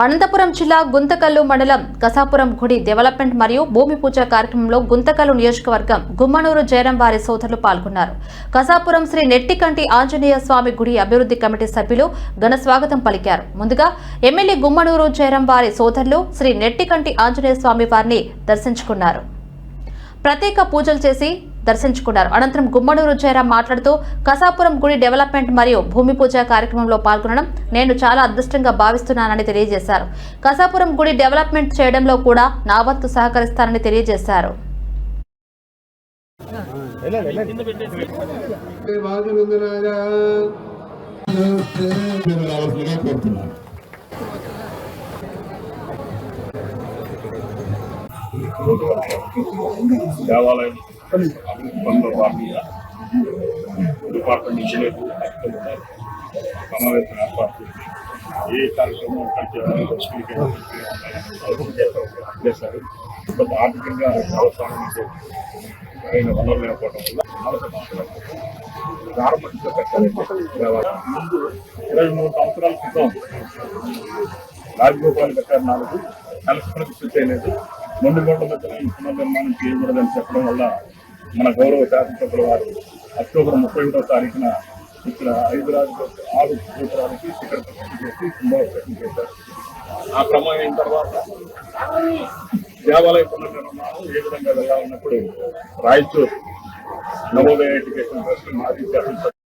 అనంతపురం జిల్లా గుంతకల్లు మండలం కసాపురం గుడి డెవలప్మెంట్ మరియు భూమి పూజ కార్యక్రమంలో గుంతకల్లు నియోజకవర్గం గుమ్మనూరు జయరాం వారి సోదరులు పాల్గొన్నారు. కసాపురం శ్రీ నెట్టికంటి ఆంజనేయ స్వామి గుడి అభివృద్ధి కమిటీ సభ్యులు ఘన స్వాగతం పలికారు. ముందుగా ఎమ్మెల్యే గుమ్మనూరు జయరాం వారి సోదరులు శ్రీ నెట్టికంటి ఆంజనేయ స్వామి వారిని దర్శించుకున్నారు. ప్రత్యేక పూజలు చేసి దర్శించుకున్నారు. అనంతరం గుమ్మడూరు జయరాం మాట్లాడుతూ కసాపురం గుడి డెవలప్మెంట్ మరియు భూమి పూజ కార్యక్రమంలో పాల్గొనడం నేను చాలా అదృష్టంగా భావిస్తున్నానని తెలియజేశారు. కసాపురం గుడి డెవలప్మెంట్ చేయడంలో కూడా నా వంతు సహకరిస్తానని తెలియజేశారు. దేవాలయం పనుల భాగంగా డిపార్ట్మెంట్ ఇంజనీర్ సమావేశం ఏర్పాటు చేసి ఏ కార్యక్రమం చేశారు కొంత ఆర్థికంగా అవసరానికి సరైన వనరులు లేకపోవడం వల్ల నాలుగు. ముందు ఇరవై మూడు సంవత్సరాల క్రితం రాజగోపాల్ గారు నాలుగు కలిసి పూర్తి చేయలేదు రెండు దగ్గర మధ్యన ఈ పునర్నిర్మాణం చేయకూడదని చెప్పడం వల్ల మన గౌరవ శాసనసభ్యుల వారు అక్టోబర్ ముప్పై ఒకటో తారీఖున ఇక్కడ ఐదు ఆరు సూత్రాలకి శిఖర ప్రతిష్ఠ చేసి కుంభాభిషేకం చేశారు. ఆ క్రమం అయిన తర్వాత దేవాలయ పునర్నిర్మాణం ఏ విధంగా వెళ్ళాలన్నప్పుడు రాయచూర్ నవోదయ ఎడ్యుకేషన్ ట్రస్ట్ మాజీ శాసనసభ్యులు